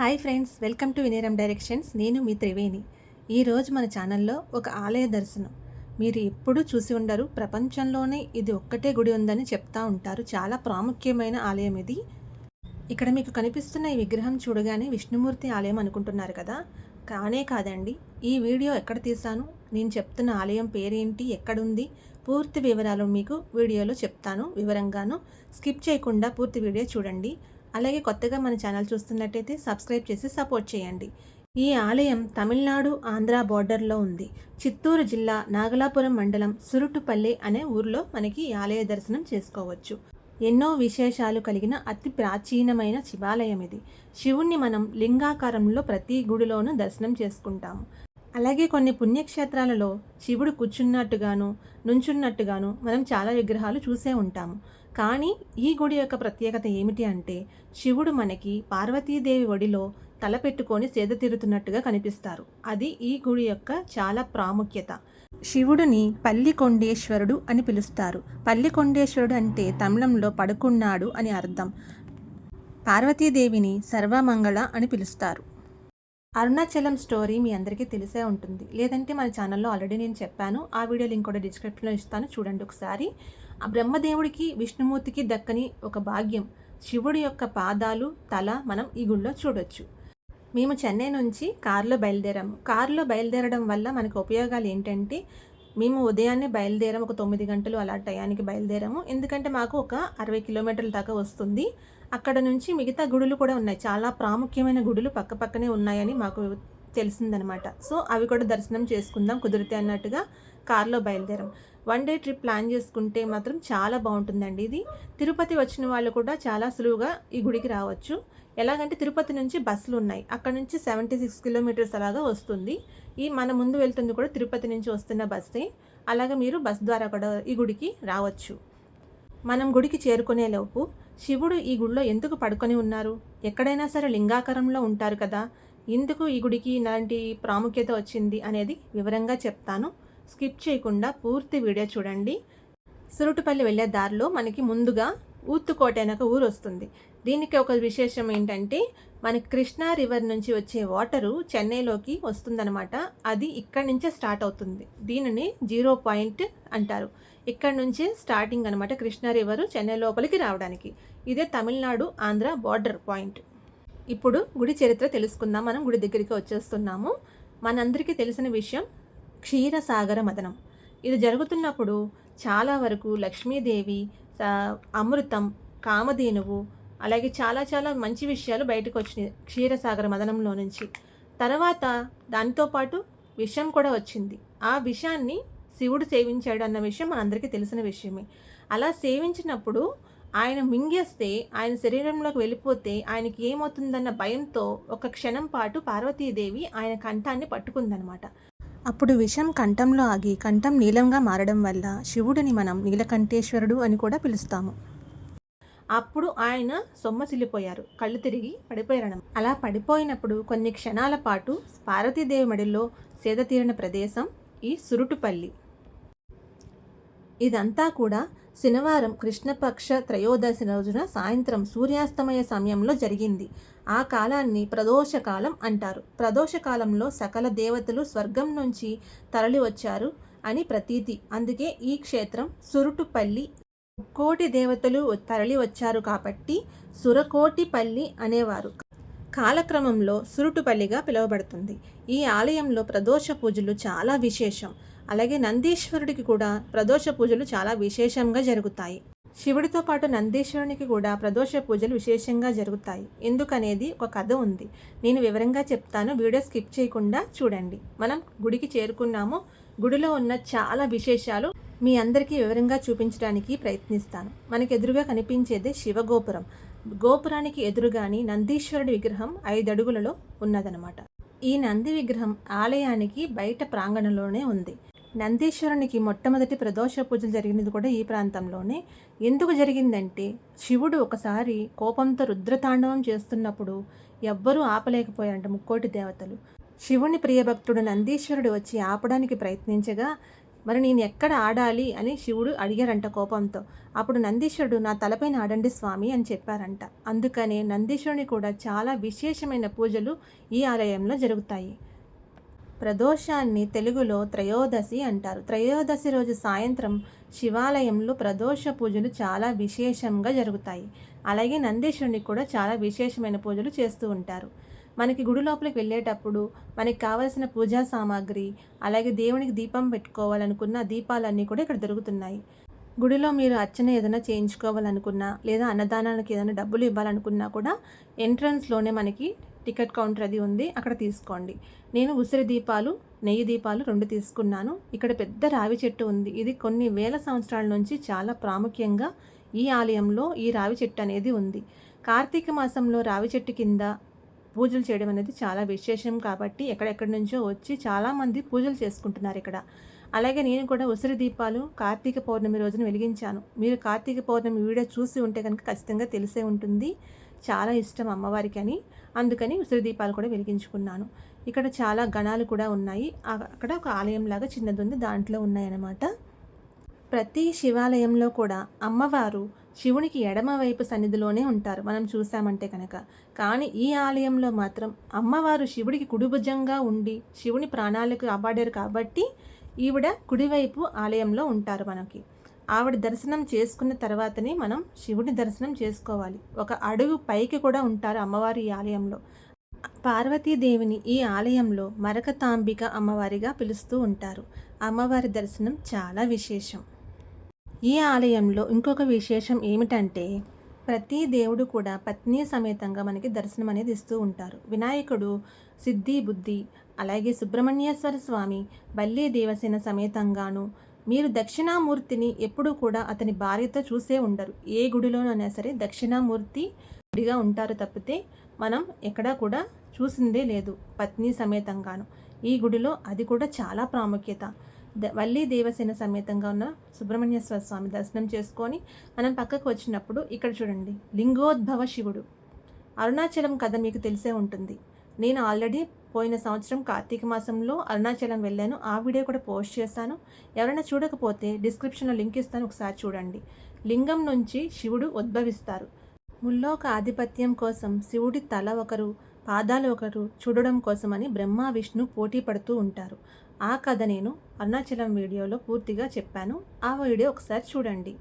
Hi friends welcome to వినేరం directions. నేను మీ త్రివేణి. ఈరోజు మన ఛానల్లో ఒక ఆలయ దర్శనం. మీరు ఎప్పుడూ చూసి ఉండరు ప్రపంచంలోనే ఇది ఒక్కటే గుడి ఉందని చెప్తా ఉంటారు. చాలా ప్రాముఖ్యమైన ఆలయం ఇది. ఇక్కడ మీకు కనిపిస్తున్న ఈ విగ్రహం చూడగానే విష్ణుమూర్తి ఆలయం అనుకుంటున్నారు కదా? కానే కాదండి ఈ వీడియో ఎక్కడ తీశాను? నేను చెప్తున్న ఆలయం పేరేంటి? ఎక్కడుంది? పూర్తి వివరాలు మీకు వీడియోలో చెప్తాను. వివరంగాను స్కిప్ చేయకుండా పూర్తి వీడియో చూడండి. అలాగే కొత్తగా మన ఛానల్ చూస్తున్నట్టయితే సబ్స్క్రైబ్ చేసి సపోర్ట్ చేయండి. ఈ ఆలయం తమిళనాడు ఆంధ్ర బోర్డర్లో ఉంది. చిత్తూరు జిల్లా నాగలాపురం మండలం సురుటుపల్లి అనే ఊర్లో మనకి ఈ ఆలయ దర్శనం చేసుకోవచ్చు. ఎన్నో విశేషాలు కలిగిన అతి ప్రాచీనమైన శివాలయం ఇది. శివుణ్ణి మనం లింగాకారంలో ప్రతి గుడిలోనూ దర్శనం చేసుకుంటాము. అలాగే కొన్ని పుణ్యక్షేత్రాలలో శివుడు కూర్చున్నట్టుగాను నుంచున్నట్టుగాను మనం చాలా విగ్రహాలు చూసే ఉంటాము. కానీ ఈ గుడి యొక్క ప్రత్యేకత ఏమిటి అంటే శివుడు మనకి పార్వతీదేవి ఒడిలో తల పెట్టుకొని సేద తీరుతున్నట్టుగా కనిపిస్తారు. అది ఈ గుడి యొక్క చాలా ప్రాముఖ్యత. శివుడిని పల్లికొండేశ్వరుడు అని పిలుస్తారు. పల్లికొండేశ్వరుడు అంటే తమిళంలో పడుకున్నాడు అని అర్థం. పార్వతీదేవిని సర్వమంగళ అని పిలుస్తారు. అరుణాచలం స్టోరీ మీ అందరికీ తెలిసే ఉంటుంది. లేదంటే మన ఛానల్లో ఆల్రెడీ నేను చెప్పాను. ఆ వీడియో లింక్ కూడా డిస్క్రిప్షన్లో ఇస్తాను. చూడండి ఒకసారి. ఆ బ్రహ్మదేవుడికి విష్ణుమూర్తికి దక్కని ఒక భాగ్యం. శివుడి యొక్క పాదాలు తల మనం ఈ గుడిలో చూడొచ్చు. మేము చెన్నై నుంచి కారులో బయలుదేరాము. కారులో బయలుదేరడం వల్ల మనకు ఉపయోగాలు ఏంటంటే మేము ఉదయాన్నే బయలుదేరాము ఒక తొమ్మిది గంటలు అలా టయానికి బయలుదేరాము. ఎందుకంటే మాకు ఒక అరవై కిలోమీటర్ల దాకా వస్తుంది. అక్కడ నుంచి మిగతా గుడులు కూడా ఉన్నాయి. చాలా ప్రాముఖ్యమైన గుడులు పక్క పక్కనే ఉన్నాయని మాకు తెలిసిందనమాట. సో అవి కూడా దర్శనం చేసుకుందాం కుదిరితే అన్నట్టుగా కారులో బయలుదేరాం. వన్ డే ట్రిప్ ప్లాన్ చేసుకుంటే మాత్రం చాలా బాగుంటుందండి ఇది. తిరుపతి వచ్చిన వాళ్ళు కూడా చాలా సులువుగా ఈ గుడికి రావచ్చు. ఎలాగంటే తిరుపతి నుంచి బస్సులు ఉన్నాయి. అక్కడ నుంచి సెవెంటీ సిక్స్ కిలోమీటర్స్ అలాగా వస్తుంది. ఈ మన ముందు వెళ్తుంది కూడా తిరుపతి నుంచి వస్తున్న బస్సే. అలాగా మీరు బస్ ద్వారా కూడా ఈ గుడికి రావచ్చు. మనం గుడికి చేరుకునేలోపు శివుడు ఈ గుడిలో ఎందుకు పడుకొని ఉన్నారు? ఎక్కడైనా సరే లింగాకారంలో ఉంటారు కదా. ఎందుకు ఈ గుడికి ఇలాంటి ప్రాముఖ్యత వచ్చింది అనేది వివరంగా చెప్తాను. స్కిప్ చేయకుండా పూర్తి వీడియో చూడండి. సురుటుపల్లి వెళ్ళే దారిలో మనకి ముందుగా ఊత్తుకోట అనే ఒక ఊరు వస్తుంది. దీనికి ఒక విశేషం ఏంటంటే మనకి కృష్ణా రివర్ నుంచి వచ్చే వాటరు చెన్నైలోకి వస్తుందన్నమాట. అది ఇక్కడి నుంచే స్టార్ట్ అవుతుంది. దీనిని జీరో పాయింట్ అంటారు. ఇక్కడ నుంచే స్టార్టింగ్ అనమాట కృష్ణా రివరు చెన్నై లోపలికి రావడానికి. ఇదే తమిళనాడు ఆంధ్ర బార్డర్ పాయింట్. ఇప్పుడు గుడి చరిత్ర తెలుసుకుందాం. మనం గుడి దగ్గరికి వచ్చేస్తున్నాము. మనందరికీ తెలిసిన విషయం క్షీరసాగర మదనం. ఇది జరుగుతున్నప్పుడు చాలా వరకు లక్ష్మీదేవి అమృతం కామధేనువు అలాగే చాలా చాలా మంచి విషయాలు బయటకు వచ్చినాయి క్షీరసాగర మదనంలో నుంచి. తర్వాత దాంతోపాటు విషం కూడా వచ్చింది. ఆ విషాన్ని శివుడు సేవించాడు అన్న విషయం మనందరికీ తెలిసిన విషయమే. అలా సేవించినప్పుడు ఆయన మింగేస్తే ఆయన శరీరంలోకి వెళ్ళిపోతే ఆయనకి ఏమవుతుందన్న భయంతో ఒక క్షణం పాటు పార్వతీదేవి ఆయన కంఠాన్ని పట్టుకుందనమాట అప్పుడు విషం కంఠంలో ఆగి కంఠం నీలంగా మారడం వల్ల శివుడిని మనం నీలకంఠేశ్వరుడు అని కూడా పిలుస్తాము. అప్పుడు ఆయన సొమ్మసిల్లిపోయారు. కళ్ళు తిరిగి పడిపోయారు అలా పడిపోయినప్పుడు కొన్ని క్షణాల పాటు పార్వతీదేవి మడిలో సేద తీరిన ప్రదేశం ఈ సురుటుపల్లి. ఇదంతా కూడా శనివారం కృష్ణపక్ష త్రయోదశి రోజున సాయంత్రం సూర్యాస్తమయ సమయంలో జరిగింది. ఆ కాలాన్ని ప్రదోషకాలం అంటారు. ప్రదోషకాలంలో సకల దేవతలు స్వర్గం నుంచి తరలి వచ్చారు అని ప్రతీతి. అందుకే ఈ క్షేత్రం సురుటుపల్లి కోటి దేవతలు తరలి వచ్చారు కాబట్టి సురకోటిపల్లి అనేవారు. కాలక్రమంలో సురుటుపల్లిగా పిలువబడుతుంది. ఈ ఆలయంలో ప్రదోష పూజలు చాలా విశేషం. అలాగే నందీశ్వరుడికి కూడా ప్రదోష పూజలు చాలా విశేషంగా జరుగుతాయి. శివుడితో పాటు నందీశ్వరునికి కూడా ప్రదోష పూజలు విశేషంగా జరుగుతాయి. ఎందుకనేది ఒక కథ ఉంది. నేను వివరంగా చెప్తాను. వీడియో స్కిప్ చేయకుండా చూడండి. మనం గుడికి చేరుకున్నాము. గుడిలో ఉన్న చాలా విశేషాలు మీ అందరికీ వివరంగా చూపించడానికి ప్రయత్నిస్తాను. మనకి ఎదురుగా కనిపించేదే శివగోపురం. గోపురానికి ఎదురుగాని నందీశ్వరుడి విగ్రహం ఐదు అడుగులలో ఉన్నదనమాట. ఈ నంది విగ్రహం ఆలయానికి బయట ప్రాంగణంలోనే ఉంది. నందీశ్వరునికి మొట్టమొదటి ప్రదోష పూజలు జరిగినది కూడా ఈ ప్రాంతంలోనే. ఎందుకు జరిగిందంటే శివుడు ఒకసారి కోపంతో రుద్రతాండవం చేస్తున్నప్పుడు ఎవ్వరూ ఆపలేకపోయారంట ముక్కోటి దేవతలు. శివుని ప్రియభక్తుడు నందీశ్వరుడు వచ్చి ఆపడానికి ప్రయత్నించగా మరి నేను ఎక్కడ ఆడాలి? అని శివుడు అడిగారంట కోపంతో. అప్పుడు నందీశ్వరుడు నా తలపైన ఆడండి స్వామి అని చెప్పారంట. అందుకనే నందీశ్వరుని కూడా చాలా విశేషమైన పూజలు ఈ ఆలయంలో జరుగుతాయి. ప్రదోషాన్ని తెలుగులో త్రయోదశి అంటారు. త్రయోదశి రోజు సాయంత్రం శివాలయంలో ప్రదోష పూజలు చాలా విశేషంగా జరుగుతాయి. అలాగే నందీశ్వరునికి కూడా చాలా విశేషమైన పూజలు చేస్తూ ఉంటారు. మనకి గుడి లోపలికి వెళ్ళేటప్పుడు మనకి కావలసిన పూజా సామాగ్రి అలాగే దేవునికి దీపం పెట్టుకోవాలనుకున్న దీపాలన్నీ కూడా ఇక్కడ దొరుకుతున్నాయి. గుడిలో మీరు అర్చన ఏదైనా చేయించుకోవాలనుకున్నా లేదా అన్నదానానికి ఏదైనా డబ్బులు ఇవ్వాలనుకున్నా కూడా ఎంట్రన్స్లోనే మనకి టికెట్ కౌంటర్ అది ఉంది అక్కడ తీసుకోండి. నేను ఉసిరి దీపాలు నెయ్యి దీపాలు రెండు తీసుకున్నాను. ఇక్కడ పెద్ద రావి చెట్టు ఉంది. ఇది కొన్ని వేల సంవత్సరాల నుంచి చాలా ప్రాముఖ్యంగా ఈ ఆలయంలో ఈ రావి చెట్టు అనేది ఉంది. కార్తీక మాసంలో రావి చెట్టు కింద పూజలు చేయడం అనేది చాలా విశేషం కాబట్టి ఎక్కడెక్కడి నుంచో వచ్చి చాలామంది పూజలు చేసుకుంటున్నారు ఇక్కడ. అలాగే నేను కూడా ఉసిరి దీపాలు కార్తీక పౌర్ణమి రోజున వెలిగించాను. మీరు కార్తీక పౌర్ణమి వీడియో చూసి ఉంటే కనుక ఖచ్చితంగా తెలిసే ఉంటుంది. చాలా ఇష్టం అమ్మవారికి అని. అందుకని ఉసిరి దీపాలు కూడా వెలిగించుకున్నాను. ఇక్కడ చాలా గణాలు కూడా ఉన్నాయి. అక్కడ ఒక ఆలయం లాగా చిన్నది ఉంది. దాంట్లో ఉన్నాయన్నమాట. ప్రతి శివాలయంలో కూడా అమ్మవారు శివునికి ఎడమవైపు సన్నిధిలోనే ఉంటారు. మనం చూసామంటే కనుక. కానీ ఈ ఆలయంలో మాత్రం అమ్మవారు శివుడికి కుడిభుజంగా ఉండి శివుని ప్రాణాలకు కాపాడారు కాబట్టి ఈవిడ కుడివైపు ఆలయంలో ఉంటారు మనకి. ఆవిడ దర్శనం చేసుకున్న తర్వాతనే మనం శివుని దర్శనం చేసుకోవాలి. ఒక అడుగు పైకి కూడా ఉంటారు అమ్మవారి ఈ ఆలయంలో. పార్వతీదేవిని ఈ ఆలయంలో మరకతాంబిక అమ్మవారిగా పిలుస్తూ ఉంటారు. అమ్మవారి దర్శనం చాలా విశేషం. ఈ ఆలయంలో ఇంకొక విశేషం ఏమిటంటే ప్రతి దేవుడు కూడా పత్ని సమేతంగా మనకి దర్శనం అనేది ఇస్తూ ఉంటారు. వినాయకుడు సిద్ధి బుద్ధి అలాగే సుబ్రహ్మణ్యేశ్వర స్వామి బల్లి దేవసేన సమేతంగాను మీరు దక్షిణామూర్తిని ఎప్పుడూ కూడా అతని భార్యతో చూసే ఉండరు. ఏ గుడిలోనైనా సరే దక్షిణామూర్తి గుడిగా ఉంటారు తప్పితే మనం ఎక్కడా కూడా చూసిందే లేదు పత్ని సమేతంగాను. ఈ గుడిలో అది కూడా చాలా ప్రాముఖ్యత. వల్లి దేవసేన సమేతంగా ఉన్న సుబ్రహ్మణ్యేశ్వర స్వామి దర్శనం చేసుకొని మనం పక్కకు వచ్చినప్పుడు ఇక్కడ చూడండి లింగోద్భవ శివుడు. అరుణాచలం కథ మీకు తెలిసే ఉంటుంది. నేను ఆల్రెడీ పోయిన సంవత్సరం కార్తీక మాసంలో అరుణాచలం వెళ్ళాను. ఆ వీడియో కూడా పోస్ట్ చేశాను ఎవరైనా చూడకపోతే డిస్క్రిప్షన్లో లింక్ ఇస్తాను. ఒకసారి చూడండి. లింగం నుంచి శివుడు ఉద్భవిస్తారు. ముల్లోక ఆధిపత్యం కోసం శివుడి తల ఒకరు పాదాలు ఒకరు చూడడం కోసమని బ్రహ్మ విష్ణు పోటీ పడుతూ ఉంటారు. ఆ కథ నేను అరుణాచలం వీడియోలో పూర్తిగా చెప్పాను. ఆ వీడియో ఒకసారి చూడండి.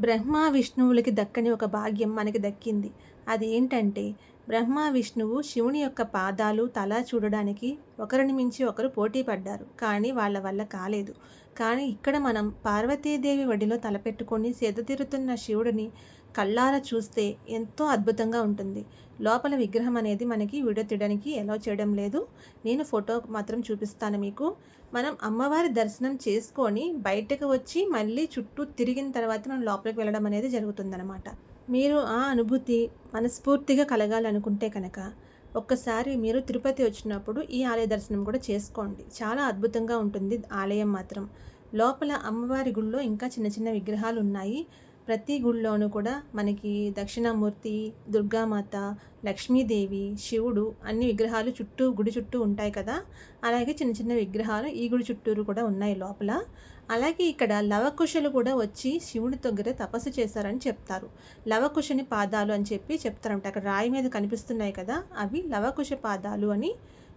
బ్రహ్మ విష్ణువులకి దక్కని ఒక భాగ్యం మనకి దక్కింది. అది ఏంటంటే బ్రహ్మ విష్ణువు శివుని యొక్క పాదాలు తల చూడడానికి ఒకరిని మించి ఒకరు పోటీ పడ్డారు. కానీ వాళ్ళ వల్ల కాలేదు. కానీ ఇక్కడ మనం పార్వతీదేవి వడిలో తలపెట్టుకొని సేదతీరుతున్న శివుడిని కళ్ళారా చూస్తే ఎంతో అద్భుతంగా ఉంటుంది. లోపల విగ్రహం అనేది మనకి వీడియో తీయడానికి ఎలా చేయడం లేదు. నేను ఫోటో మాత్రం చూపిస్తాను మీకు. మనం అమ్మవారి దర్శనం చేసుకొని బయటకు వచ్చి మళ్ళీ చుట్టూ తిరిగిన తర్వాత మనం లోపలికి వెళ్ళడం అనేది జరుగుతుందన్నమాట. మీరు ఆ అనుభూతి మనస్ఫూర్తిగా కలగాలనుకుంటే కనుక ఒక్కసారి మీరు తిరుపతి వచ్చినప్పుడు ఈ ఆలయ దర్శనం కూడా చేసుకోండి. చాలా అద్భుతంగా ఉంటుంది ఆలయం మాత్రం. లోపల అమ్మవారి గుళ్ళో ఇంకా చిన్న చిన్న విగ్రహాలు ఉన్నాయి. ప్రతి గుళ్ళోనూ కూడా మనకి దక్షిణామూర్తి దుర్గామాత లక్ష్మీదేవి శివుడు అన్ని విగ్రహాలు చుట్టూ గుడి చుట్టూ ఉంటాయి కదా. అలాగే చిన్న చిన్న విగ్రహాలు ఈ గుడి చుట్టూరు కూడా ఉన్నాయి లోపల. అలాగే ఇక్కడ లవకుశలు కూడా వచ్చి శివుడి దగ్గర తపస్సు చేశారని చెప్తారు. లవకుశని పాదాలు అని చెప్పి చెప్తారంట. అక్కడ రాయి మీద కనిపిస్తున్నాయి కదా అవి లవకుశ పాదాలు అని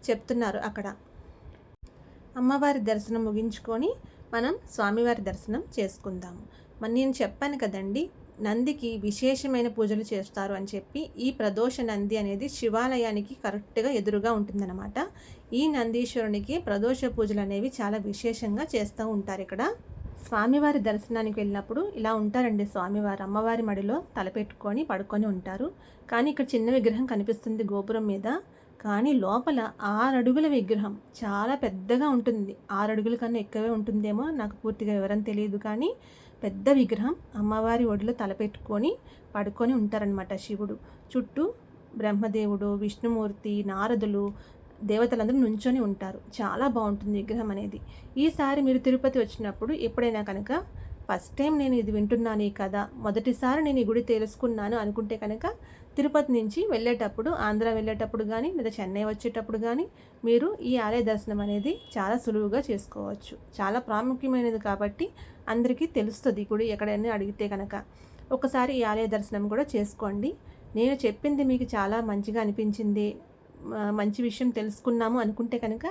చెప్తున్నారు అక్కడ. అమ్మవారి దర్శనం ముగించుకొని మనం స్వామివారి దర్శనం చేసుకుందాము. మరి నేను చెప్పాను కదండి నందికి విశేషమైన పూజలు చేస్తారు అని చెప్పి ఈ ప్రదోష నంది అనేది శివాలయానికి కరెక్ట్గా ఎదురుగా ఉంటుందన్నమాట. ఈ నందీశ్వరునికి ప్రదోష పూజలు అనేవి చాలా విశేషంగా చేస్తూ ఉంటారు ఇక్కడ. స్వామివారి దర్శనానికి వెళ్ళినప్పుడు ఇలా ఉంటారండి స్వామివారు అమ్మవారి మడిలో తలపెట్టుకొని పడుకొని ఉంటారు. కానీ ఇక్కడ చిన్న విగ్రహం కనిపిస్తుంది గోపురం మీద. కానీ లోపల ఆరు అడుగుల విగ్రహం చాలా పెద్దగా ఉంటుంది. ఆరు అడుగుల కన్నా ఎక్కువే ఉంటుందేమో నాకు పూర్తిగా వివరం తెలియదు కానీ పెద్ద విగ్రహం అమ్మవారి ఒడిలో తలపెట్టుకొని పడుకొని ఉంటారనమాట శివుడు. చుట్టూ బ్రహ్మదేవుడు విష్ణుమూర్తి నారదులు దేవతలందరూ నుంచొని ఉంటారు. చాలా బాగుంటుంది విగ్రహం అనేది. ఈసారి మీరు తిరుపతి వచ్చినప్పుడు ఎప్పుడైనా కనుక ఫస్ట్ టైం నేను ఇది వింటున్నాను ఈ కథ. మొదటిసారి నేను ఈ గుడి తెలుసుకున్నాను అనుకుంటే కనుక తిరుపతి నుంచి వెళ్ళేటప్పుడు ఆంధ్ర వెళ్ళేటప్పుడు కానీ లేదా చెన్నై వచ్చేటప్పుడు కానీ మీరు ఈ ఆలయ దర్శనం అనేది చాలా సులువుగా చేసుకోవచ్చు. చాలా ప్రాముఖ్యమైనది కాబట్టి అందరికీ తెలుస్తుంది గుడి ఎక్కడైనా అడిగితే కనుక. ఒకసారి ఈ ఆలయ దర్శనం కూడా చేసుకోండి. నేను చెప్పింది మీకు చాలా మంచిగా అనిపించింది. మంచి విషయం తెలుసుకున్నాము అనుకుంటే కనుక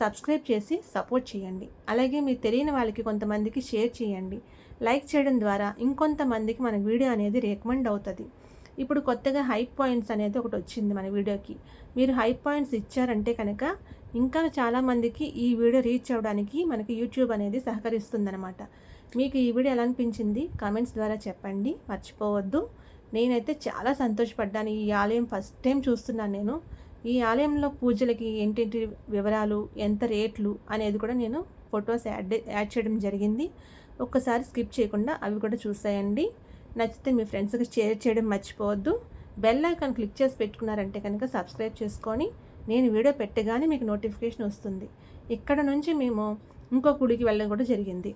సబ్స్క్రైబ్ చేసి సపోర్ట్ చేయండి. అలాగే మీ తెలియని వాళ్ళకి కొంతమందికి షేర్ చేయండి. లైక్ చేయడం ద్వారా ఇంకొంతమందికి మన వీడియో అనేది రికమెండ్ అవుతుంది. ఇప్పుడు కొత్తగా హై పాయింట్స్ అనేది ఒకటి వచ్చింది మన వీడియోకి. మీరు హై పాయింట్స్ ఇచ్చారంటే కనుక ఇంకా చాలామందికి ఈ వీడియో రీచ్ అవ్వడానికి మనకి యూట్యూబ్ అనేది సహకరిస్తుందనమాట మీకు ఈ వీడియో ఎలా అనిపించింది? కామెంట్స్ ద్వారా చెప్పండి. మర్చిపోవద్దు. నేనైతే చాలా సంతోషపడ్డాను. ఈ ఆలయం ఫస్ట్ టైం చూస్తున్నాను నేను. ఈ ఆలయంలో పూజలకి ఏంటేంటి వివరాలు ఎంత రేట్లు అనేది కూడా నేను ఫొటోస్ యాడ్ యాడ్ చేయడం జరిగింది. ఒక్కసారి స్కిప్ చేయకుండా అవి కూడా చూసాయండి. నచ్చితే మీ ఫ్రెండ్స్కి షేర్ చేయడం మర్చిపోవద్దు. బెల్ ఐకాన్ క్లిక్ చేసి పెట్టుకున్నారంటే కనుక సబ్స్క్రైబ్ చేసుకొని నేను వీడియో పెట్టగానే మీకు నోటిఫికేషన్ వస్తుంది. ఇక్కడ నుంచి మేము ఇంకో గుడికి వెళ్ళడం కూడా జరిగింది.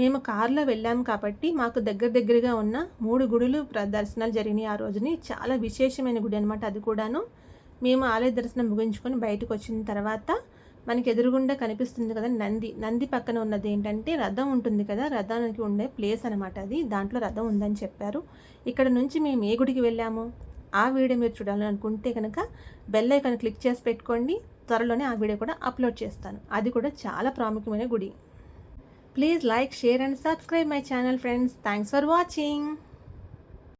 మేము కారులో వెళ్ళాము కాబట్టి మాకు దగ్గర దగ్గరగా ఉన్న మూడు గుడులు దర్శనాలు జరిగినాయి ఆ రోజుని. చాలా విశేషమైన గుడి అనమాట అది కూడాను. మేము ఆలయ దర్శనం ముగించుకొని బయటకు వచ్చిన తర్వాత మనకి ఎదురుగుండా కనిపిస్తుంది కదా నంది. నంది పక్కన ఉన్నది ఏంటంటే రథం ఉంటుంది కదా రథానికి ఉండే ప్లేస్ అనమాట అది. దాంట్లో రథం ఉందని చెప్పారు. ఇక్కడ నుంచి మేము ఏ గుడికి వెళ్ళాము? ఆ వీడియో మీరు చూడాలని అనుకుంటే కనుక బెల్ ఐకాన్ క్లిక్ చేసి పెట్టుకోండి. త్వరలోనే ఆ వీడియో కూడా అప్లోడ్ చేస్తాను. అది కూడా చాలా ప్రాముఖ్యమైన గుడి. Please like share and subscribe my channel friends thanks for watching